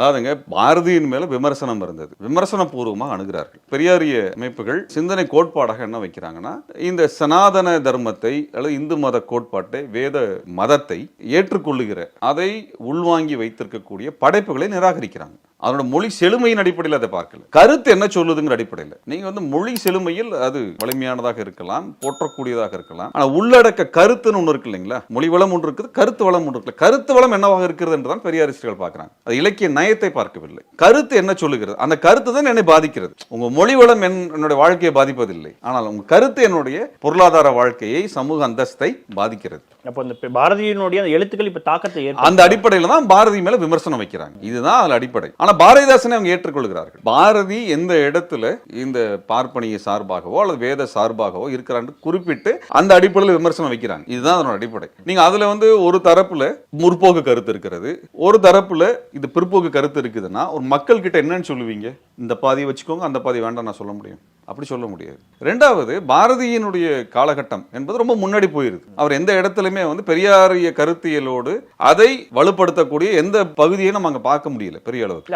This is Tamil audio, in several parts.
அதாவதுங்க பாரதியின் மேல விமர்சனம் இருந்தது. விமர்சன பூர்வமாக அணுகிறார்கள். பெரியாரிய அமைப்புகள் சிந்தனை கோட்பாடாக என்ன வைக்கிறாங்கன்னா இந்த சனாதன தர்மத்தை அல்லது இந்து மத கோட்பாட்டை வேத மதத்தை ஏற்றுக்கொள்ளுகிற அதை உள்வாங்கி வைத்திருக்கக்கூடிய படைப்புகளை நிராகரிக்கிறாங்க. அதனோட மொழி செழுமையின் அடிப்படையில் அதை பார்க்கல. கருத்து என்ன சொல்லுதுங்கிற அடிப்படையில். நீங்க வந்து மொழி செழுமையில் அது வலிமையானதாக இருக்கலாம் போற்றக்கூடியதாக இருக்கலாம். ஆனா உள்ளடக்க கருத்துன்னு ஒன்று இருக்கு இல்லைங்களா? மொழி வளம் ஒன்று இருக்குது கருத்து வளம் ஒன்று இருக்குல்ல. கருத்து வளம் என்னவாக இருக்கிறது என்று தான் பெரியாரிஸ்டுகள் பார்க்கறாங்க. அது இலக்கிய நயத்தை பார்க்கவில்லை. கருத்து என்ன சொல்லுகிறது? அந்த கருத்து தான் என்னை பாதிக்கிறது. உங்க மொழி வளம் என்- என்னுடைய வாழ்க்கையை பாதிப்பதில்லை. ஆனால் உங்க கருத்து என்னுடைய பொருளாதார வாழ்க்கையை சமூக அந்தஸ்தை பாதிக்கிறது. அப்போ இந்த பாரதியினுடைய எழுத்துக்கள் இப்ப தாக்கத்தை அந்த அடிப்படையில தான் பாரதி மேல விமர்சனம் வைக்கிறாங்க. இதுதான் அதுல அடிப்படை. ஆனால் பாரதிதாசனை அவங்க ஏற்றுக்கொள்கிறார்கள். பாரதி எந்த இடத்துல இந்த பார்ப்பனிய சார்பாகவோ அல்லது வேத சார்பாகவோ இருக்கிறான்னு குறிப்பிட்டு அந்த அடிப்படையில் விமர்சனம் வைக்கிறாங்க. இதுதான் அதனோட அடிப்படை. நீங்க அதுல வந்து ஒரு தரப்புல முற்போக்கு கருத்து இருக்கிறது. ஒரு தரப்புல இது பிற்போக்கு கருத்து இருக்குதுன்னா ஒரு மக்கள் கிட்ட என்னன்னு சொல்லுவீங்க? இந்த பாதியை வச்சுக்கோங்க அந்த பாதி வேண்டாம் நான் சொல்ல முடியும். அப்படி சொல்ல முடியாது. ரெண்டாவது பாரதியினுடைய காலகட்டம் என்பது ரொம்ப முன்னாடி போயிருது அவர் எந்த இடத்துலையுமே வந்து பெரியாரிய கருத்தியலோடு அதை வலுப்படுத்தக்கூடிய எந்த பகுதியை நம்ம அங்க பார்க்க முடியல பெரிய அளவுக்கு.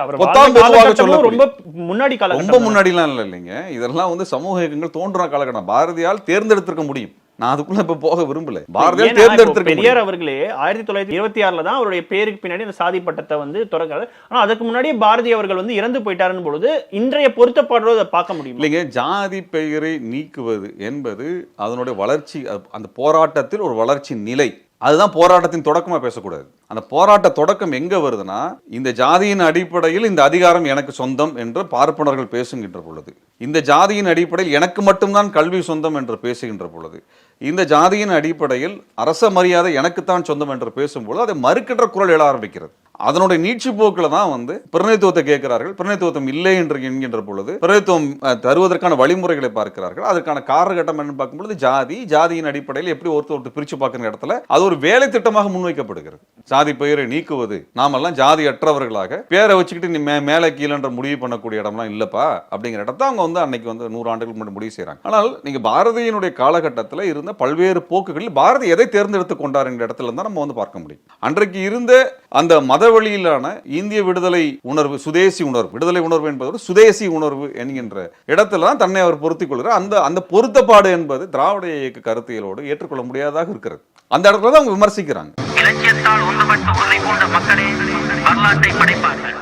சொல்லக்கூடிய- ரொம்ப முன்னாடி ரொம்ப முன்னாடிலாம் இல்லை இல்லைங்க. இதெல்லாம் வந்து சமூக இயக்கங்கள் தோன்றுற காலகட்டம். பாரதியால் தேர்ந்தெடுத்திருக்க முடியும். நான் அதுக்குள்ள இப்ப போக விரும்பல. இப்போ தேர்ந்தெடுத்திருக்க பெரியார் அவர்களே ஆயிரத்தி தொள்ளாயிரத்தி இருபத்தி ஆறுல தான் அவருடைய பேருக்கு பின்னாடி அந்த சாதி பட்டத்தை வந்து திறக்கிறாரு. ஆனா அதுக்கு முன்னாடியே பாரதி அவர்கள் வந்து இறந்து போயிட்டாருன்னு பொழுது இன்றைய பொருத்தப்பாடோடு அதை பார்க்க முடியும்? இல்லைங்க ஜாதி பெயரை நீக்குவது என்பது அதனுடைய வளர்ச்சி அந்த போராட்டத்தில் ஒரு வளர்ச்சி நிலை. அதுதான் போராட்டத்தின் தொடக்கமா பேசக்கூடாது. அந்த போராட்ட தொடக்கம் எங்க வருதுன்னா இந்த ஜாதியின் அடிப்படையில் இந்த அதிகாரம் எனக்கு சொந்தம் என்று பார்ப்பனர்கள் பேசுகின்ற பொழுது. இந்த ஜாதியின் அடிப்படையில் எனக்கு மட்டும்தான் கல்வி சொந்தம் என்று பேசுகின்ற பொழுது. இந்த ஜாதியின் அடிப்படையில் அரச மரியாதை எனக்குத்தான் சொந்தம் என்று பேசும்போது அதை மறுக்கின்ற குரல் எழ ஆரம்பிக்கிறது. அதனுடைய நீட்சி போக்கில் தான் வந்து பிரதிநிதித்துவத்தை கேட்கிறார்கள். பிரதிநிதித்துவம் இல்லை என்று என்கின்ற பொழுது பிரதிநிதித்துவம் தருவதற்கான வழிமுறைகளை பார்க்கிறார்கள். அதற்கான காரணகட்டம் என்று பார்க்கும்பொழுது ஜாதி ஜாதியின் அடிப்படையில் எப்படி ஒருத்தர் ஒருத்தர் பிரிச்சு பார்க்குற இடத்துல அது ஒரு வேலை திட்டமாக முன்வைக்கப்படுகிறது. ஜாதி பெயரை நீக்குவது. நாமெல்லாம் ஜாதி அற்றவர்களாக பேரை வச்சுக்கிட்டு நீ மே மேலே கீழன்ற முடிவு பண்ணக்கூடிய இடம்லாம் இல்லப்பா அப்படிங்கிற இடத்த அவங்க வந்து அன்னைக்கு வந்து நூறு ஆண்டுகள் முன்னாடி முடிவு செய்கிறாங்க ஆனால் நீங்கள் பாரதியினுடைய காலகட்டத்தில் இருந்த பல்வேறு போக்குகளில் பாரதி எதை தேர்ந்தெடுத்து கொண்டார் என்ற இடத்துல தான் நம்ம வந்து பார்க்க முடியும். அன்றைக்கு இருந்த அந்த மத வழியிலான இந்திய விடுதலை உணர்வு சுதேசி உணர்வு விடுதலை உணர்வு என்பதோடு சுதேசி உணர்வு என்கின்ற இடத்துல தான் தன்னை அவர் பொருத்திக் கொள்கிறார். அந்த அந்த பொருத்தப்பாடு என்பது திராவிட இயக்க கருத்தியலோடு ஏற்றுக்கொள்ள முடியாததாக இருக்கிறது. அந்த இடத்துல தான் அவங்க விமர்சிக்கிறாங்க. இலக்கியத்தால் ஒன்றுபட்டு உறுதி பூண்ட மக்களே வரலாற்றை படைப்பார்கள்.